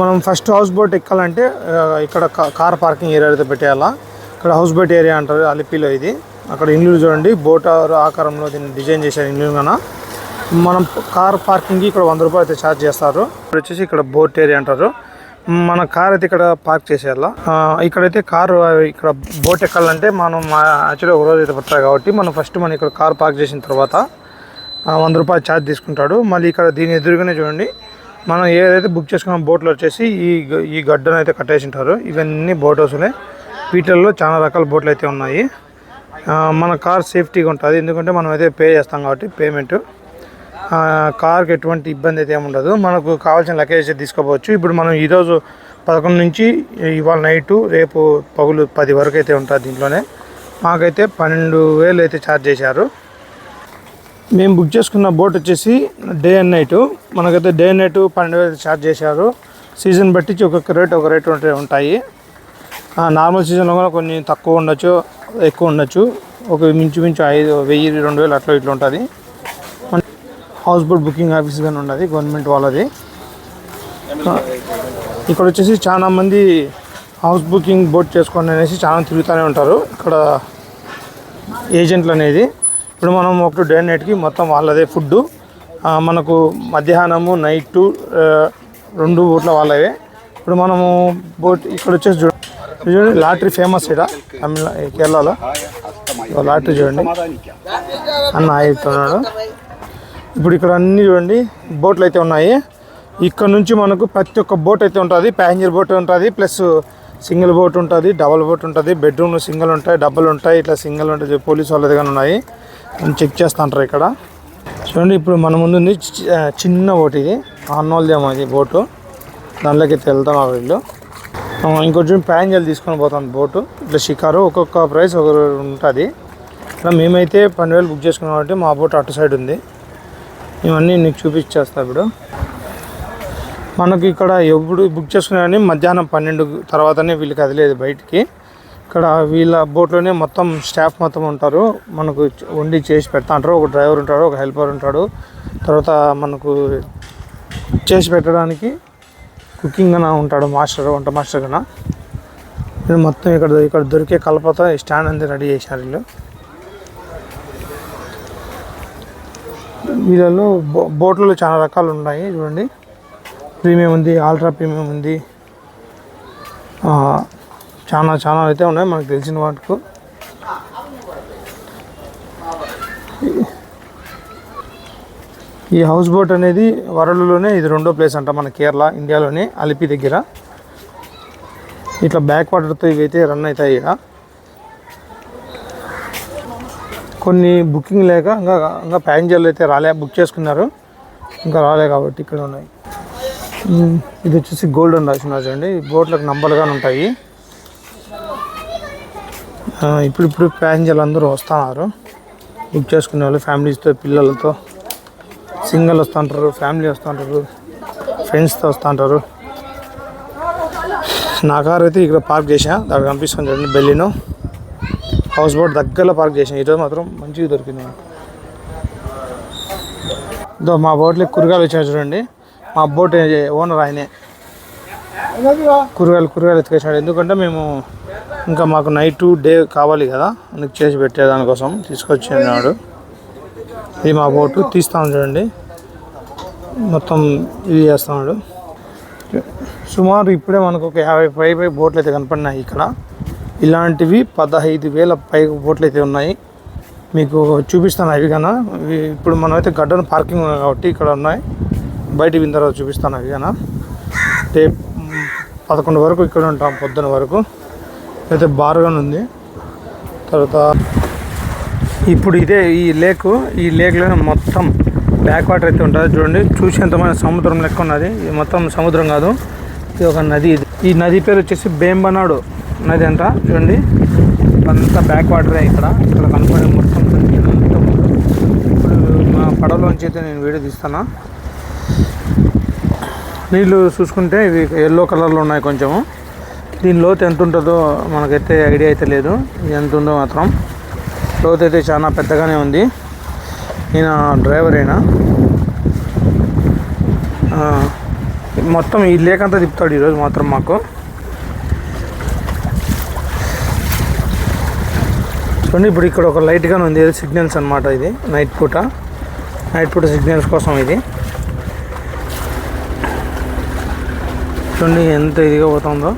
మనం first house boat ఎక్కాలంటే ఇక్కడ కార్ పార్కింగ్ ఏరియా అయితే పెట్టేయాలా? ఇక్కడ హౌస్ బోట్ ఏరియా అంటారు అలిపిలో ఇది. అక్కడ ఇండ్లు చూడండి బోట్ ఆకారంలో దీన్ని డిజైన్ చేశారు ఇండ్లు కన్నా మనం కార్ పార్కింగ్కి ఇక్కడ వంద రూపాయలు అయితే ఛార్జ్ చేస్తారు. ఇక్కడ వచ్చేసి ఇక్కడ బోట్ ఏరియా అంటారు. మన కార్ అయితే ఇక్కడ పార్క్ చేసేయాలా? ఇక్కడైతే కారు ఇక్కడ బోట్ ఎక్కాలంటే మనం యాక్చువల్లీ ఒక రోజు అయితే పడతారు కాబట్టి మనం ఫస్ట్ మనం ఇక్కడ కార్ పార్క్ చేసిన తర్వాత వంద రూపాయలు ఛార్జ్ తీసుకుంటాడు. మళ్ళీ ఇక్కడ దీని ఎదురుగానే చూడండి మనం ఏదైతే బుక్ చేసుకున్న బోట్లో వచ్చేసి ఈ ఈ గడ్డను అయితే కట్టేసి ఉంటారు ఇవన్నీ బోట్ హౌసులే వీటిల్లో చాలా రకాల బోట్లు అయితే ఉన్నాయి. మన కార్ సేఫ్టీగా ఉంటుంది. ఎందుకంటే మనం అయితే పే చేస్తాం కాబట్టి పేమెంట్ కార్కి ఎటువంటి ఇబ్బంది అయితే ఏమి మనకు కావాల్సిన లగేజ్ తీసుకోవచ్చు. ఇప్పుడు మనం ఈరోజు పదకొండు నుంచి ఇవాళ నైటు రేపు పగులు పది వరకు అయితే ఉంటుంది దీంట్లోనే. మాకైతే పన్నెండు వేలు అయితే ఛార్జ్ చేశారు. మేము బుక్ చేసుకున్న బోట్ వచ్చేసి డే అండ్ నైట్. మనకైతే డే అండ్ నైట్ పన్నెండు వేలు ఛార్జ్ చేశారు. సీజన్ బట్టి ఒక్కొక్క రేట్ ఒక రేట్ ఉంటే ఉంటాయి. నార్మల్ సీజన్లో కూడా కొన్ని తక్కువ ఉండొచ్చు ఎక్కువ ఉండొచ్చు. ఒక మించుమించు ఐదు వెయ్యి రెండు వేలు అట్లా ఇట్లా ఉంటుంది. హౌస్ బోట్ బుకింగ్ ఆఫీస్ కానీ ఉన్నది గవర్నమెంట్ వాళ్ళది. ఇక్కడ వచ్చేసి చాలా మంది హౌస్ బుకింగ్ బోట్ చేసుకోండి అనేసి చాలా తిరుగుతూనే ఉంటారు. ఇక్కడ ఏజెంట్లు అనేది. ఇప్పుడు మనం ఒక డే నైట్కి మొత్తం వాళ్ళదే ఫుడ్ మనకు మధ్యాహ్నము నైట్ రెండు బోట్ల వాళ్ళవే. ఇప్పుడు మనము బోట్ ఇక్కడ వచ్చేసి చూడండి లాటరీ ఫేమస్ ఇక్కడ తమిళ కేరళలో. లాటరీ చూడండి. అన్న ఆగుతున్నాడు ఇప్పుడు ఇక్కడ అన్నీ చూడండి బోట్లు అయితే ఉన్నాయి. ఇక్కడ నుంచి మనకు ప్రతి ఒక్క బోట్ అయితే ఉంటుంది. ప్యాసింజర్ బోట్ ఉంటుంది ప్లస్ సింగిల్ బోట్ ఉంటుంది డబల్ బోట్ ఉంటుంది బెడ్రూమ్ సింగిల్ ఉంటాయి డబ్బులు ఉంటాయి ఇట్లా సింగిల్ ఉంటుంది పోలీస్ వాళ్ళది కానీ ఉన్నాయి. అని చెక్ చేస్తాంటారు ఇక్కడ. చూడండి ఇప్పుడు మన ముందు ఉంది చి- చిన్న బోట్ ఇది. ఆన్నోల్దేమో ఇది బోటు. దానిలోకి అయితే వెళ్తాం ఆ వీళ్ళు. ఇంకొంచెం ప్యాసింజర్లు తీసుకొని పోతాం బోటు. ఇట్లా షికారు ఒక్కొక్క ప్రైస్ ఒక ఉంటుంది. ఇట్లా మేమైతే పన్నెండు వేలు బుక్ చేసుకున్నాం కాబట్టి మా బోట్ అటు సైడ్ ఉంది. ఇవన్నీ నీకు చూపించేస్తా ఇప్పుడు. మనకి ఇక్కడ ఎప్పుడు బుక్ చేసుకున్నా కానీ మధ్యాహ్నం పన్నెండు తర్వాతనే వీళ్ళు కదిలేదు బయటికి. ఇక్కడ వీళ్ళ బోట్లోనే మొత్తం స్టాఫ్ మొత్తం ఉంటారు. మనకు వండి చేసి పెడతా ఉంటారు ఒక డ్రైవర్ ఉంటాడు ఒక హెల్పర్ ఉంటాడు. తర్వాత మనకు చేసి పెట్టడానికి కుకింగ్ అన ఉంటాడు మాస్టర్ వంట మాస్టర్ కన్నా నేను మొత్తం ఇక్కడ ఇక్కడ దొరికే కలపతో ఈ స్టాండ్ అంతా రెడీ చేశారు వీళ్ళు. వీళ్ళలో బో బోట్లలో చాలా రకాలు ఉన్నాయి చూడండి. ప్రీమియం ఉంది ఆల్ట్రా ప్రీమియం ఉంది. చాలా చాలా అయితే ఉన్నాయి మనకు తెలిసిన వాటికు. ఈ హౌస్ బోట్ అనేది వరల్డ్లోనే ఇది రెండో ప్లేస్ అంట మన కేరళ ఇండియాలోనే అలిపి దగ్గర. ఇట్లా బ్యాక్ వాటర్తో ఇవైతే రన్ అవుతాయి ఇక. కొన్ని బుకింగ్ లేక ఇంకా ఇంకా ప్యాసింజర్లు అయితే రాలే బుక్ చేసుకున్నారు. ఇంకా రాలే కాబట్టి ఇక్కడ ఉన్నాయి. ఇది వచ్చేసి గోల్డెన్ రాసినారు చూడండి. ఈ బోట్లకు నంబర్గానే ఉంటాయి. ఇప్పుడు ఇప్పుడు ప్యాసింజర్లు అందరూ వస్తున్నారు. బుక్ చేసుకునే వాళ్ళు ఫ్యామిలీస్తో పిల్లలతో. సింగిల్ వస్తుంటారు ఫ్యామిలీ వస్తుంటారు ఫ్రెండ్స్తో వస్తుంటారు. నా కార్ అయితే ఇక్కడ పార్క్ చేసా దాన్ని కనిపిస్తుంది చూడండి బెల్లిను. హౌస్ బోట్ దగ్గరలో పార్క్ చేసాను ఈరోజు మాత్రం మంచిగా దొరికింది ఇదో మా బోట్లో కూరగాయలు వచ్చాయి చూడండి. మా బోట్ ఓనర్ ఆయనే. కూరగాయలు కూరగాయలు ఎత్తుకొచ్చాడు. ఎందుకంటే మేము ఇంకా మాకు నైట్ డే కావాలి కదా అందుకు చేసి పెట్టేదానికోసం తీసుకొచ్చినాడు. ఇది మా బోటు తీస్తాం చూడండి. మొత్తం ఇది చేస్తున్నాడు. సుమారు ఇప్పుడే మనకు ఒక యాభై పై పై బోట్లు అయితే కనపడినాయి ఇక్కడ. ఇలాంటివి పదహైదు వేల పై బోట్లు అయితే ఉన్నాయి. మీకు చూపిస్తాను అవి కన్నా. ఇప్పుడు మనమైతే గడ్డను పార్కింగ్ ఉన్నాయి కాబట్టి ఇక్కడ ఉన్నాయి. బయట విన్న తర్వాత చూపిస్తాను అవి కన్నా. రేపు పదకొండు వరకు ఇక్కడ ఉంటాం పొద్దున వరకు. అయితే బారుగానే ఉంది. తర్వాత ఇప్పుడు ఇదే ఈ లేక్ ఈ లేక్లో మొత్తం బ్యాక్ వాటర్ అయితే ఉంటుంది. చూడండి చూసేంతమైన సముద్రం లెక్క ఉన్నది. ఇది మొత్తం సముద్రం కాదు. ఇది ఒక నది ఇది. ఈ నది పేరు వచ్చేసి బేంబనాడు నది అంట. చూడండి అంతా బ్యాక్ వాటరే ఇక్కడ. ఇక్కడ కనపడే మొత్తం ఇప్పుడు మా పడవలోంచి అయితే నేను వీడియో తీస్తాను? నీళ్ళు చూసుకుంటే ఇవి ఎల్లో కలర్లో ఉన్నాయి కొంచెము. దీని లోతు ఎంత ఉంటుందో మనకైతే ఐడియా అయితే లేదు. ఎంత ఉందో మాత్రం లోతు అయితే చాలా పెద్దగానే ఉంది. ఈయన డ్రైవర్ అయినా మొత్తం ఈ లేక్ అంతా తిప్పుతాడు ఈరోజు మాత్రం మాకు. చూడండి ఇప్పుడు ఇక్కడ ఒక లైట్గానే ఉంది. ఏదో సిగ్నల్స్ అనమాట ఇది. నైట్ పూట. నైట్ పూట సిగ్నల్స్ కోసం ఇది. చూడండి ఎంత ఇదిగా పోతుందో.